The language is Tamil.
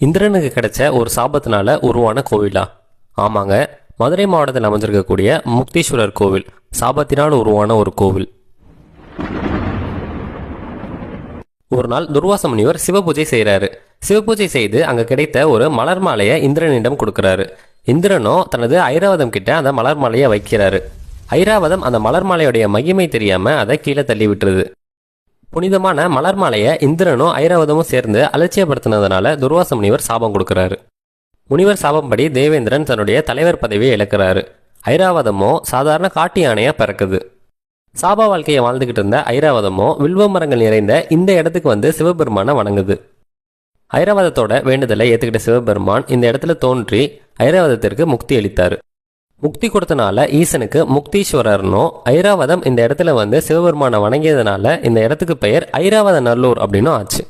இந்திரனுக்கு கிடைச்ச ஒரு சாபத்தினால உருவான கோவிலா? ஆமாங்க. மதுரை மாவட்டத்தில் அமைஞ்சிருக்கக்கூடிய முக்தீஸ்வரர் கோவில் சாபத்தினால் உருவான ஒரு கோவில். ஒரு நாள் துர்வாச முனிவர் சிவபூஜை செய்கிறாரு சிவபூஜை செய்து அங்க கிடைத்த ஒரு மலர் மாலையை இந்திரனிடம் கொடுக்குறாரு. இந்திரனோ தனது ஐராவதம் கிட்ட அந்த மலர் மாலையை வைக்கிறாரு. ஐராவதம் அந்த மலர் மாலையுடைய மகிமை தெரியாம அதை கீழே தள்ளி விட்டுருது. புனிதமான மலர் மாலையை இந்திரனும் ஐராவதமும் சேர்ந்து அலட்சியப்படுத்தினதுனால துர்வாச முனிவர் சாபம் கொடுக்கறாரு. முனிவர் சாபம்படி தேவேந்திரன் தன்னுடைய தலைவர் பதவியை இழக்கிறாரு. ஐராவதமோ சாதாரண காட்டு யானையா பிறக்குது. சாபா வாழ்க்கையை வாழ்ந்துகிட்டு இருந்த ஐராவதமோ வில்வ மரங்கள் நிறைந்த இந்த இடத்துக்கு வந்து சிவபெருமானை வணங்குது. ஐராவதத்தோட வேண்டுதலை ஏத்துக்கிட்ட சிவபெருமான் இந்த இடத்துல தோன்றி ஐராவதத்திற்கு முக்தி அளித்தார். முக்தி கொடுத்தனால ஈசனுக்கு முக்தீஸ்வரர்னும் ஐராவதம் இந்த இடத்துல வந்து சிவபெருமானை வணங்கியதுனால இந்த இடத்துக்கு பெயர் ஐராவத நல்லூர் அப்படின்னும் ஆச்சு.